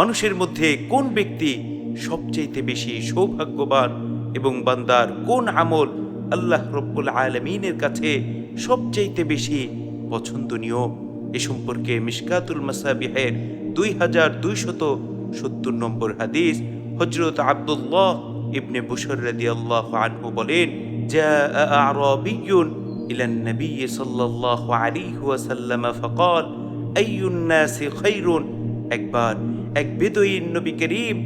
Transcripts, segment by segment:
মানুষের মধ্যে কোন ব্যক্তি সবচাইতে বেশি সৌভাগ্যবান এবং বান্দার কোন আমল আল্লাহ রব্বুল আলমিনের কাছে সবচাইতে বেশি পছন্দনীয় এ সম্পর্কে মিশকাতুল মাসাবিহের দুই হাজার দুইশত সত্তর নম্বর হাদিস হজরত আব্দুল্লাহ ইবনে বুশর রাদিয়াল্লাহু আনহু বলেন جاء أعرابي إلى النبي صلى الله عليه وسلم فقال أي الناس خير একবার এক বেদুইন নবী করিম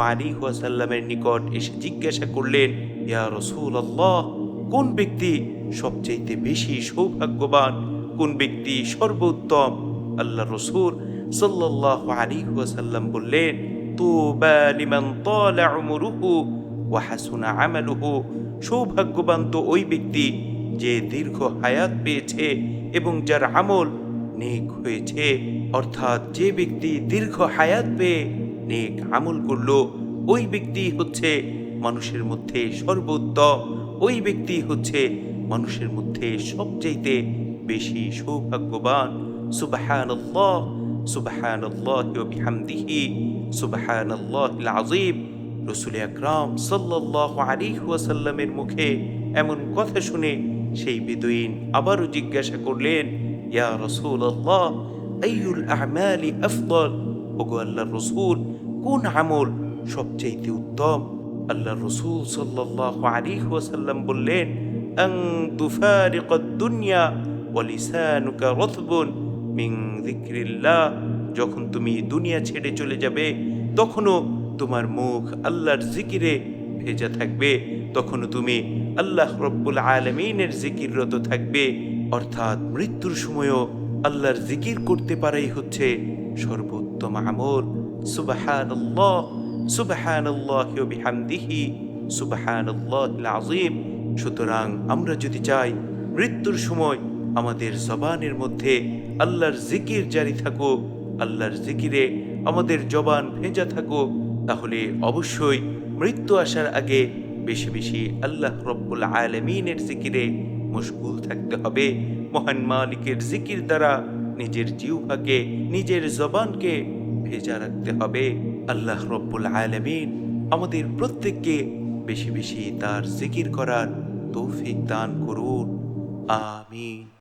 আলাইহি ওয়াসাল্লামের নিকট এসে জিজ্ঞাসা করলেন, ইয়া রাসূলুল্লাহ, কোন ব্যক্তি সবচাইতে বেশি সৌভাগ্যবান? কোন ব্যক্তি সর্বোত্তম? আল্লাহ রসুল সাল্লাল্লাহু আলাইহি ওয়াসাল্লাম বললেন সৌভাগ্যবান তো ওই ব্যক্তি যে দীর্ঘ হায়াত পেয়েছে এবং যার আমল নেক হয়েছে। অর্থাৎ যে ব্যক্তি দীর্ঘ হায়াত পেয়ে নেক আমল করল, ওই ব্যক্তি হচ্ছে মানুষের মধ্যে সর্বোত্তম। ওই ব্যক্তি হচ্ছে মানুষের মধ্যে সবচাইতে বেশি সৌভাগ্যবান। ওয়াসাল্লামের মুখে এমন কথা শুনে সেই বেদুইন আবারও জিজ্ঞাসা করলেন ইয়া রসুল রাসূলুল্লাহ আইয়ুল আ'মালি আফদল ওগো আল্লাহর রাসূল, কোন আমল সবচাইতে উত্তম? আল্লাহর রাসূল সাল্লাল্লাহু আলাইহি ওয়াসাল্লাম বললেন, আন তুফারিকাদ দুনিয়া ওয়া লিসানুকা রাতবুন মিন যিকরিল্লাহ। যখন তুমি দুনিয়া ছেড়ে চলে যাবে, তখনও তোমার মুখ আল্লাহর জিকিরে ভেজা থাকবে। তখনও তুমি আল্লাহ রব্বুল আলমিনের জিকিররত থাকবে। অর্থাৎ মৃত্যুর সময়ও আল্লাহর জিকির করতে পারাই হচ্ছে সর্বোত্তম আমল। সুবাহান আল্লাহ সুতরাং আমরা যদি চাই মৃত্যুর সময় আমাদের জবানের মধ্যে আল্লাহর জিকির জারি থাকুক, আল্লাহর জিকিরে আমাদের জবান ভেজা থাকুক, তাহলে অবশ্যই মৃত্যু আসার আগে বেশি বেশি আল্লাহ রব্বুল আলমিনের জিকিরে মশগুল থাকতে হবে। মহান মালিকের জিকির দ্বারা নিজের জিহ্বাকে, নিজের জবানকে ভেজা রাখতে হবে। আল্লাহ রব্বুল আলমিন আমাদের প্রত্যেককে বেশি বেশি তার জিকির করার তৌফিক দান করুন। আমিন।